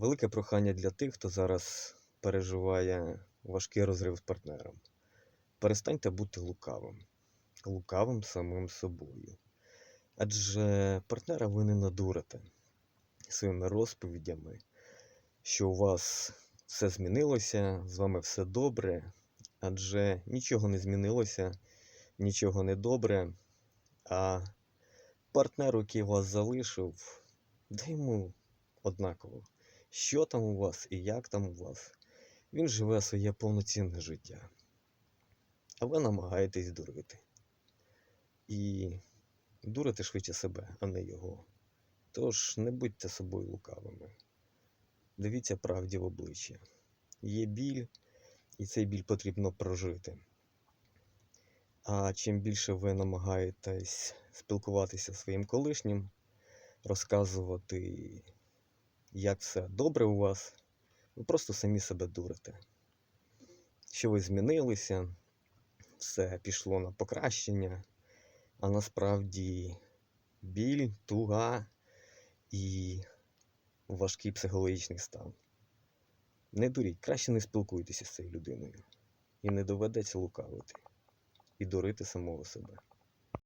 Велике прохання для тих, хто зараз переживає важкий розрив з партнером. Перестаньте бути лукавим, лукавим самим собою. Адже партнера ви не надурите своїми розповідями, що у вас все змінилося, з вами все добре, адже нічого не змінилося, нічого не добре, а партнеру, який вас залишив, да йому однаково, що там у вас і як там у вас. Він живе своє повноцінне життя. А ви намагаєтесь дурити. І дурите швидше себе, а не його. Тож не будьте собою лукавими. Дивіться правді в обличчя. Є біль, і цей біль потрібно прожити. А чим більше ви намагаєтесь спілкуватися зі своїм колишнім, розказувати, як все добре у вас, ви просто самі себе дурите. Що ви змінилися, все пішло на покращення, а насправді біль, туга і важкий психологічний стан. Не дуріть, краще не спілкуйтеся з цією людиною. І не доведеться лукавити і дурити самого себе.